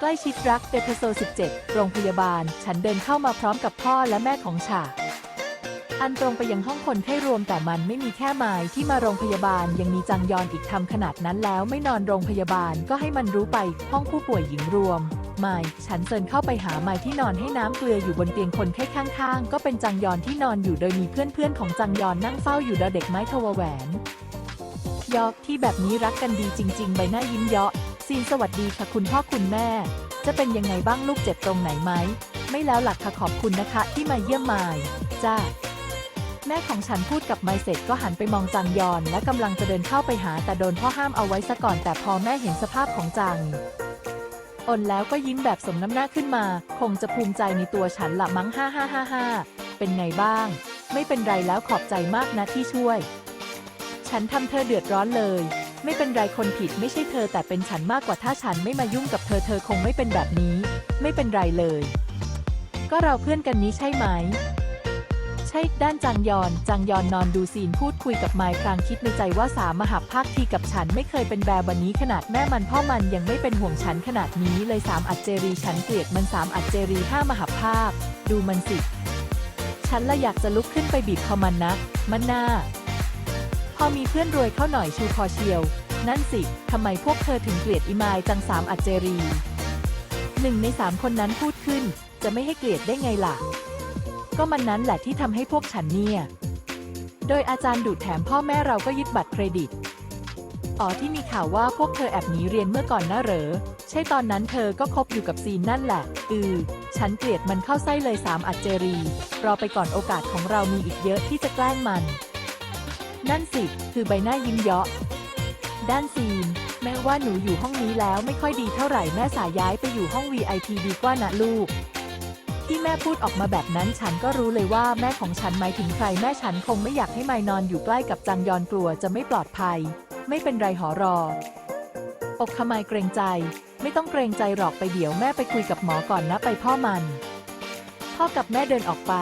ใกล้ชิดรักเอพิโซ 17 โรงพยาบาล ฉันเดินเข้ามาพร้อมกับพ่อและแม่ของฉาอันตรงไปยังห้องคนไข้รวมแต่มันไม่มีแค่ไม้ที่มาโรงพยาบาลยังมีจังยอนอีกทำขนาดนั้นแล้วไม่นอนโรงพยาบาลก็ให้มันรู้ไปห้องผู้ป่วยหญิงรวมไม้ฉันเซินเข้าไปหาไม้ที่นอนให้น้ำเกลืออยู่บนเตียงคนไข้ข้างๆ ก็เป็นจังยอนที่นอนอยู่โดยมีเพื่อนๆของจังยอนนั่งเฝ้าอยู่ดอเด็กไม้ทวแหวนยอกที่แบบนี้รักกันดีจริง ๆ ใบหน้ายิ้มเยาะ ซีนสวัสดีค่ะคุณพ่อคุณแม่ จะเป็นยังไงบ้างลูกเจ็บตรงไหนไหม ไม่แล้วหลักค่ะขอบคุณนะคะ ที่มาเยี่ยมมาย จ้า แม่ของฉันพูดกับไมเสร็จก็หันไปมองจังยอน และกำลังจะเดินเข้าไปหาแต่โดนพ่อห้ามเอาไว้ซะก่อนแต่พอแม่เห็นสภาพของจังอนแล้วก็ยิ้มแบบสมน้ำหน้าขึ้นมา คงจะภูมิใจในตัวฉันละมั้งฮ่าฮ่าฮ่าฮ่าเป็นไงบ้าง ไม่เป็นไรแล้วขอบใจมากนะที่ช่วย ฉันทำเธอเดือดร้อนเลย ไม่เป็นไรคนผิดไม่ใช่เธอแต่เป็นฉันมากกว่าถ้าฉันไม่มายุ่งกับเธอเธอคงไม่เป็นแบบนี้ ไม่เป็นไรเลย ก็เราเพื่อนกันนี้ใช่ไหม ใช่ด้านจางยอน จางยอนนอนดูซีนพูดคุยกับไมค์พลางคิดในใจว่าสามมหับภาคทีกับฉันไม่เคยเป็นแบบวันนี้ขนาดแม่มันพ่อมันยังไม่เป็นห่วงฉันขนาดนี้เลยสามอัจเจรีฉันเกลียดมันสามอัจเจรีห้ามหับภาค ดูมันสิ ฉันละอยากจะลุกขึ้นไปบีบคอมันนะ มันหน้าพอมีเพื่อนรวยเข้าหน่อยชูคอเชียว นั่นสิ ทำไมพวกเธอถึงเกลียดอีมายจังสามอัจเจรีหนึ่งในสามคนนั้นพูดขึ้น จะไม่ให้เกลียดได้ไงล่ะ ก็มันนั้นแหละที่ทำให้พวกฉันเนี่ย โดยอาจารย์ดูดแถมพ่อแม่เราก็ยึดบัตรเครดิต อ๋อที่มีข่าวว่าพวกเธอแอบหนีเรียนเมื่อก่อนน่ะเหรอ ใช่ตอนนั้นเธอก็คบอยู่กับซีนนั่นแหละ อือ ฉันเกลียดมันเข้าไส้เลยสามอัจเจรี รอไปก่อนโอกาสของเรามีอีกเยอะที่จะแกล้งมัน นั่นสิ คือใบหน้ายิ้มเยาะ ด้านซีน แม้ว่าหนูอยู่ห้องนี้แล้วไม่ค่อยดีเท่าไหร่แม่สายย้ายไปอยู่ห้อง VIP ดีกว่านะลูก ที่แม่พูดออกมาแบบนั้นฉันก็รู้เลยว่าแม่ของฉันหมายถึงใครแม่ฉันคงไม่อยากให้ไมนอนอยู่ใกล้กับจังยอนกลัวจะไม่ปลอดภัย ไม่เป็นไรหอรอ อกขมายเกรงใจ ไม่ต้องเกรงใจหรอกไปเดี๋ยวแม่ไปคุยกับหมอก่อนนะไปพ่อมัน พ่อกับแม่เดินออกไป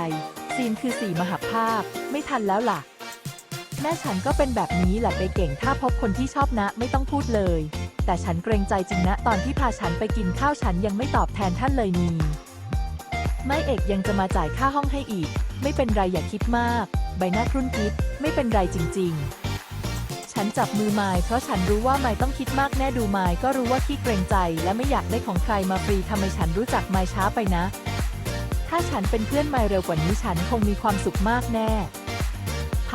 ซีนคือสี่มหาภาพ ไม่ทันแล้วล่ะ แม่ฉันก็เป็นแบบนี้แหละไปเก่งถ้าพบคนที่ชอบนะไม่ต้องพูดเลย แต่ฉันเกรงใจจริงนะตอนที่พาฉันไปกินข้าวฉันยังไม่ตอบแทนท่านเลยนีไม่เอกยังจะมาจ่ายค่าห้องให้อีก ไม่เป็นไรอย่าคิดมาก ใบหน้าครุ่นคิด ไม่เป็นไรจริง ๆ ฉันจับมือไม้เพราะฉันรู้ว่าไม้ต้องคิดมากแน่ดูไม้ก็รู้ว่าขี้เกรงใจและไม่อยากได้ของใครมาฟรีทำไมฉันรู้จักไม้ช้าไปนะ ถ้าฉันเป็นเพื่อนไม้เร็วกว่านี้ฉันคงมีความสุขมากแน่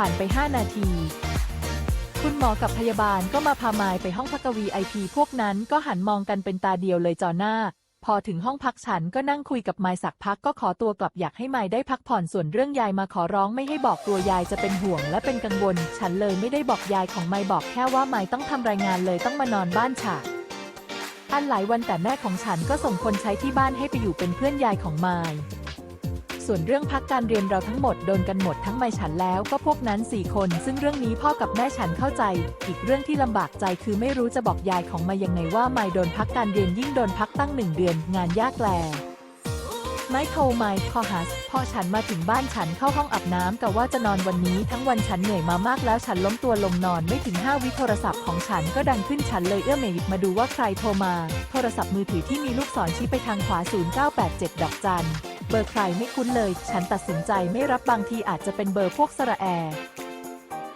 ผ่านไป 5 นาที คุณหมอกับพยาบาลก็มาพาไมายไปห้องพักวีไอพีพวกนั้นก็หันมองกันเป็นตาเดียวเลยจอหน้า พอถึงห้องพักฉันก็นั่งคุยกับไมายสักพักก็ขอตัวกลับอยากให้ไมายได้พักผ่อนส่วนเรื่องยายมาขอร้องไม่ให้บอกตัวยายจะเป็นห่วงและเป็นกังวล ฉันเลยไม่ได้บอกยายของไมายบอกแค่ว่าไมายต้องทำรายงานเลยต้องมานอนบ้านฉากอันหลายวันแต่แม่ของฉันก็ส่งคนใช้ที่บ้านให้ไปอยู่เป็นเพื่อนยายของไมาย ส่วนเรื่องพักการเรียนเราทั้งหมดโดนกันหมดทั้งไม่ฉันแล้วก็พวกนั้นสี่คน ซึ่งเรื่องนี้พ่อกับแม่ฉันเข้าใจ อีกเรื่องที่ลำบากใจคือไม่รู้จะบอกยายของมายังไงว่าไม่โดนพักการเรียนยิ่งโดนพักตั้งหนึ่งเดือน งานยากแลไม่โทรไม่คอหัสพอฉันมาถึงบ้านฉันเข้าห้องอาบน้ำกับว่าจะนอนวันนี้ทั้งวันฉันเหนื่อยมามากแล้วฉันล้มตัวลงนอนไม่ถึง 5 วิโทรศัพท์ของฉันก็ดังขึ้นฉันเลยเอื้อมเมหยิบมาดูว่าใครโทรมา โทรศัพท์มือถือที่มีลูกศรชี้ไปทางขวา 0987 ดอกจัน เบอร์ใครไม่คุ้นเลย ฉันตัดสินใจไม่รับบางทีอาจจะเป็นเบอร์พวกสระแอร์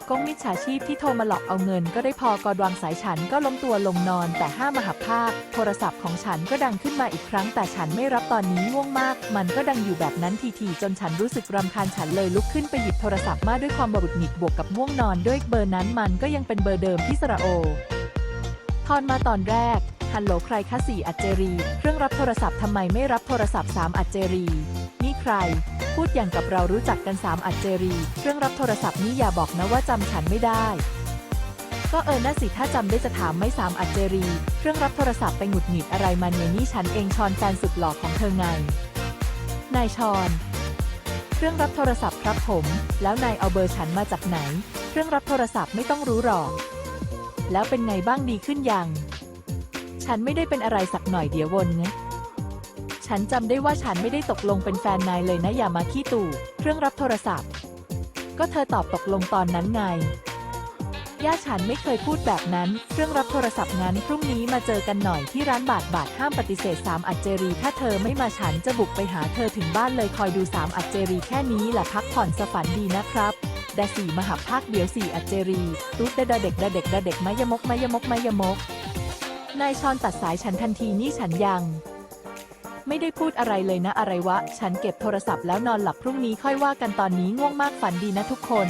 กงมิจฉาชีพที่โทรมาหลอกเอาเงินก็ได้พอกอดวางสายฉันก็ล้มตัวลงนอนแต่ห้ามหับภาคโทรศัพท์ของฉันก็ดังขึ้นมาอีกครั้ง แต่ฉันไม่รับตอนนี้ง่วงมาก มันก็ดังอยู่แบบนั้นทีๆจนฉันรู้สึกรำคาญฉันเลยลุกขึ้นไปหยิบโทรศัพท์มาด้วยความบรุดหงิดบวกกับง่วงนอนด้วยเบอร์นั้นมันก็ยังเป็นเบอร์เดิมที่สระโอทอนมาตอนแรก ฮัลโหลใครคะสี่อัจเจรี เครื่องรับโทรศัพท์ทำไมไม่รับโทรศัพท์สามอัจเจรี นี่ใคร พูดอย่างกับเรารู้จักกันสามอัจเจรี เครื่องรับโทรศัพท์นี่อย่าบอกนะว่าจำฉันไม่ได้ ก็เออน่าสิถ้าจำได้จะถามไม่สามอัจเจรี เครื่องรับโทรศัพท์ไปหงุดหงิดอะไรมาเนี่ยนี่ฉันเองชอนแฟนสุดหล่อของเธอไง นายชอนเครื่องรับโทรศัพท์ครับผม แล้วนายเอาเบอร์ฉันมาจากไหน เครื่องรับโทรศัพท์ไม่ต้องรู้หรอก แล้วเป็นไงบ้างดีขึ้นยัง ฉันไม่ได้เป็นอะไรสักหน่อยเดียววนนะฉันจำได้ว่าฉันไม่ได้ตกลงเป็นแฟนนายเลยนะอย่ามาขี้ตู่เครื่องรับโทรศัพท์ ก็เธอตอบตกลงตอนนั้นไงย่าฉันไม่เคยพูดแบบนั้น เรื่องรับโทรศัพท์งั้นพรุ่งนี้มาเจอกันหน่อยที่ร้านบาทบาทห้ามปฏิเสธสามอัจเจรี ถ้าเธอไม่มาฉันจะบุกไปหาเธอถึงบ้านเลยคอยดูสามอัจเจรีแค่นี้แหละพักผ่อนสฝันดีนะครับแดสี่มหับภาคเดี๋ยวสี่อัจเจรีตุ๊ดเดดาเด็กดาเด็กดาเด็กมายมกมายมกมายมก นายชอนตัดสายฉันทันทีนี่ฉันยัง ไม่ได้พูดอะไรเลยนะอะไรวะ ฉันเก็บโทรศัพท์แล้วนอนหลับพรุ่งนี้ค่อยว่ากันตอนนี้ง่วงมากฝันดีนะทุกคน